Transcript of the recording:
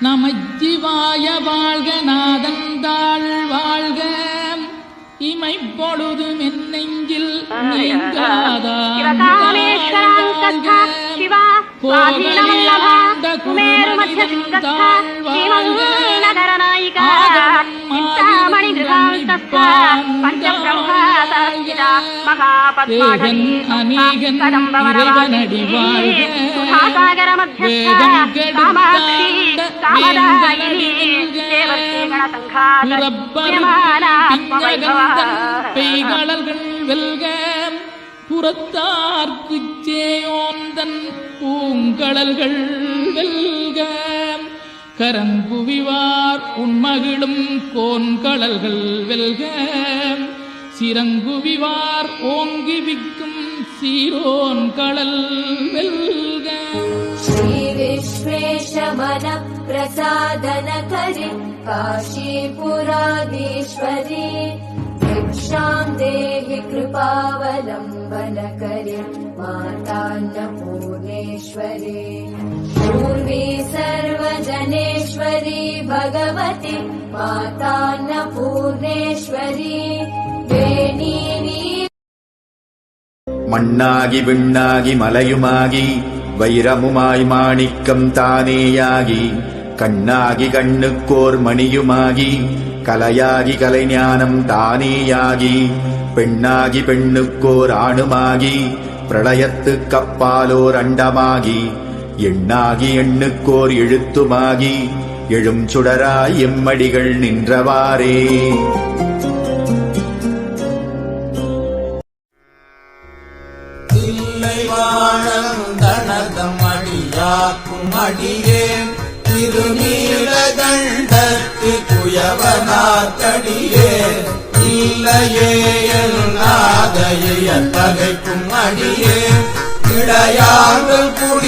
நமச்சிவாய வாழ்க நாதந்தாள் வாழ்க. இமை பொழுது மென்னெங்கில் நீங்காதாழ்வாழ்க அநீகன் இறைவனடி வாழ்க வேதம் கெடுத்தாண்ட வேங்கலடி பெய்களர்கள் வெல்க புறத்தார்க்கு சேயோந்தன் பூங்கடல்கள் வெல்க கரங்குவிவார் உண்மகிழும் கோன்கடல்கள் வெல்க. சிறங்குவிவார் ஓங்கி விக்கும் சீரோன் கடல் வெல்க श्रीविश्वेशमनप्रसादनकरि काशीपुराधीश्वरी भिक्षाम् देहि कृपावलम्बनकरि मातान्नपूर्णेश्वरी पूर्वी सर्वजनेश्वरी भगवति मातान्नपूर्णेश्वरी மண்ணாகி விண்ணாகி மலையுமாகி வைரமுமாய் மாணிக்கம் தானேயாகி கண்ணாகி கண்ணுக்கோர் மணியுமாகி கலையாகி கலைஞானம் தானேயாகி பெண்ணாகி பெண்ணுக்கோர் ஆணுமாகி பிரளயத்துக் கப்பாலோர் அண்டமாகி எண்ணாகி எண்ணுக்கோர் எழுத்துமாகி எழும் சுடராய் எம்மடிகள் நின்றவாறே இல்லை வாழந்தனதம் அடியாக்கும் அடியேன் திருநீலகண்டத்து குயவனாத்தடியேன் இல்லையே நாதைய பகைக்கும் அடியேன் இளையார்கள் குடி